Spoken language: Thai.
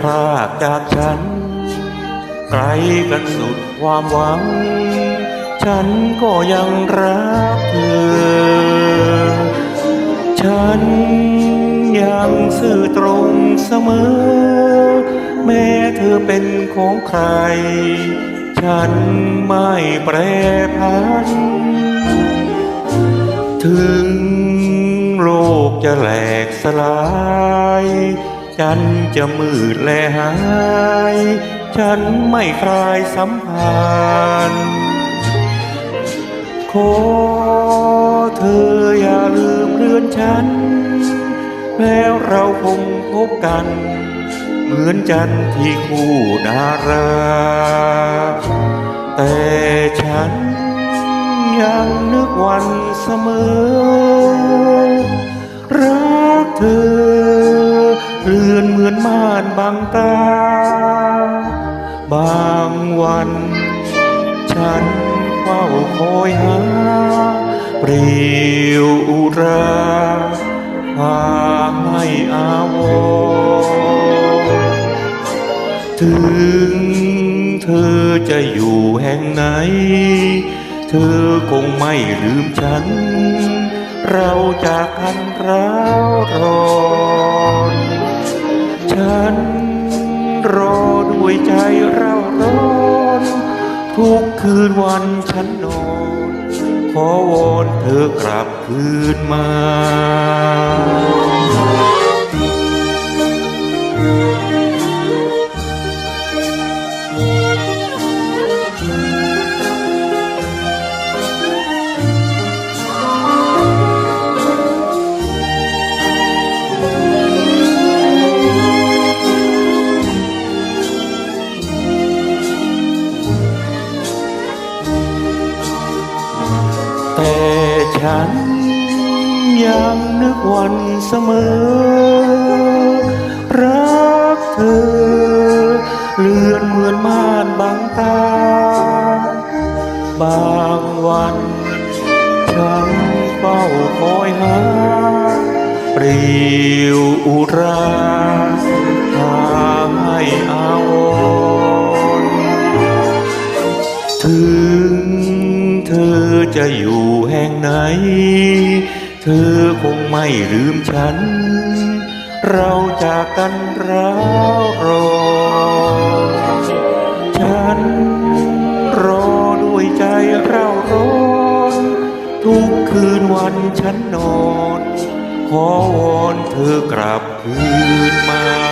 พรากจากฉัน ไกลกันสุดความหวัง ฉันก็ยังรักเธอ ฉันยังซื่อตรงเสมอ แม้เธอเป็นของใคร ฉันไม่แปรพัน ถึงโลกจะแหลกสลาย ฉันจะมืดและหาย ฉันไม่คลายสัมพันธ์ขอเธออย่าลืมเรือนฉัน แล้วเราคงพบกัน เหมือนจันที่คู่ดารา แต่ฉันยังนึกวันเสมอ รักเธอ เรือนเหมือนม่านบางตา บางวัน ฉันเฝ้าคอยหา เปรียวอุราพาให้อาวถึงเธอจะอยู่แห่งไหน เธอคงไม่ลืมฉัน เราจากกันร้าวรอน ฉันรอด้วยใจเร่าร้อน ทุกคืนวันฉันนอน ขอวอนเธอกลับคืนมา แต่ฉันยังนึกวันเสมอ รักเธอ เลือนเหมือนม่านบางตา บางวันฉันเฝ้าคอยหาปรีวอุราหาให้อาวรถึงเธอจะอยู่ ไหน เธอคงไม่ลืมฉัน เราจากกันร้าวรอนฉันรอด้วยใจเราร้อนทุกคืนวันฉันนอน ขอวอนเธอกลับคืนมา